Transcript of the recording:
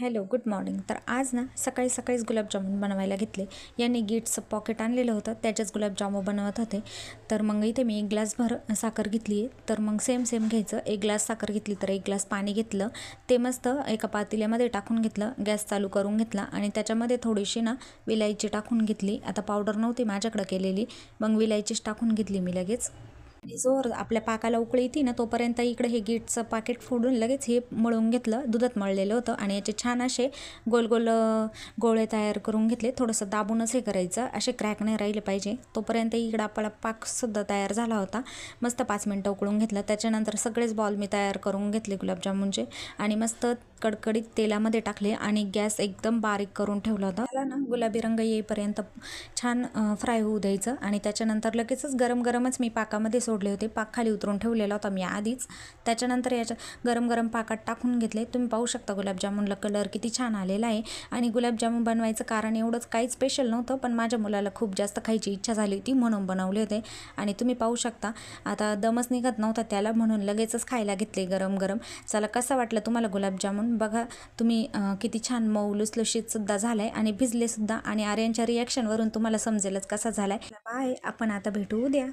Hello good morning. तर आज ना सकाळी सकाळीच गुलाबजामुन बनवायला घेतले. यांनी गीटचं पॉकेट आणलेलं होतं त्याच्याच गुलाबजामू बनवत होते. तर मग इथे मी एक ग्लास भर साखर घेतली आहे. तर मग सेम सेम घ्यायचं. एक ग्लास साखर घेतली तर एक ग्लास पाणी घेतलं. ते मस्त एका पातेल्यामध्ये टाकून घेतलं गॅस चालू करून घेतला. आणि त्याच्यामध्ये थोडीशी ना विलायची टाकून घेतली. आता पावडर नव्हती माझ्याकडं केलेली. मग विलायचीच टाकून घेतली मी लगेच. आणि जोर आपल्या पाकाला उकळी येते ना तोपर्यंत इकडे हे गीटचं पाकिट फोडून लगेच हे मळून घेतलं दुधात मळलेलं होतं. आणि याचे छान असे गोल गोल गोळे तयार करून घेतले. थोडंसं दाबूनच हे करायचं. असे क्रॅक नाही राहिले पाहिजे. तोपर्यंत इकडं आपला पाकसुद्धा तयार झाला होता. मस्त पाच मिनटं उकळून घेतलं. त्याच्यानंतर सगळेच बॉल मी तयार करून घेतले गुलाबजामुनचे. आणि मस्त कडकडीत तेलामध्ये टाकले आणि गॅस एकदम बारीक करून ठेवला होता. ना गुलाबी रंग येईपर्यंत छान फ्राय होऊ द्यायचं. आणि त्याच्यानंतर लगेचच गरम गरमच मी पाकामध्ये सोडले होते. पाक खाली उतरून ठेवलेला होता मी आधीच. त्याच्यानंतर याच्या गरम गरम पाकात टाकून घेतले. तुम्ही पाहू शकता गुलाबजामुनला कलर किती छान आलेला आहे. आणि गुलाबजामुन बनवायचं कारण एवढंच काही स्पेशल नव्हतं पण माझ्या मुलाला खूप जास्त खायची इच्छा झाली होती म्हणून बनवले होते. आणि तुम्ही पाहू शकता आता दमच निघत नव्हता त्याला म्हणून लगेचच खायला घेतले गरम गरम. चला कसं वाटलं तुम्हाला गुलाबजामुन? बघा तुम्ही किती छान मऊ लुसलुशीतसुद्धा झाला आहे आणि भिजलेसुद्धा आणि आर्यांच्या रिॲक्शनवरून तुम्हाला समजेलच कसा झाला आहे बाय आपण आता भेटू उद्या.